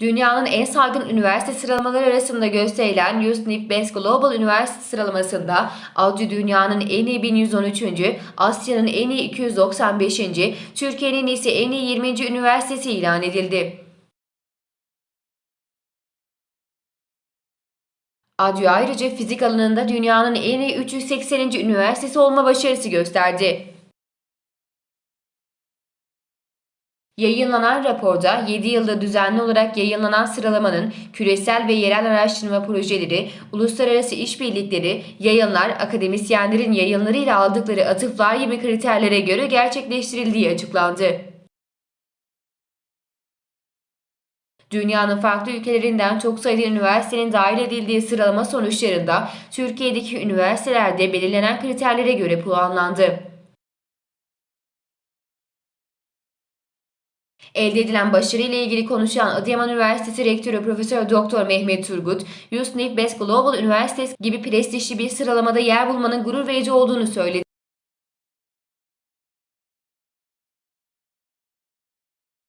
Dünyanın en saygın üniversite sıralamaları arasında gösterilen USNIP Best Global Üniversite sıralamasında Alcı dünyanın en iyi 1113. Asya'nın en iyi 295. Türkiye'nin ise en iyi 20. üniversitesi ilan edildi. Adyo ayrıca fizik alanında dünyanın en iyi 380. üniversitesi olma başarısı gösterdi. Yayınlanan raporda 7 yılda düzenli olarak yayınlanan sıralamanın küresel ve yerel araştırma projeleri, uluslararası işbirlikleri, yayınlar, akademisyenlerin yayınlarıyla aldıkları atıflar gibi kriterlere göre gerçekleştirildiği açıklandı. Dünyanın farklı ülkelerinden çok sayıda üniversitenin dahil edildiği sıralama sonuçlarında Türkiye'deki üniversitelerde belirlenen kriterlere göre puanlandı. Elde edilen başarı ile ilgili konuşan Adıyaman Üniversitesi Rektörü Profesör Doktor Mehmet Turgut, USNIP Best Global Üniversitesi gibi prestijli bir sıralamada yer bulmanın gurur verici olduğunu söyledi.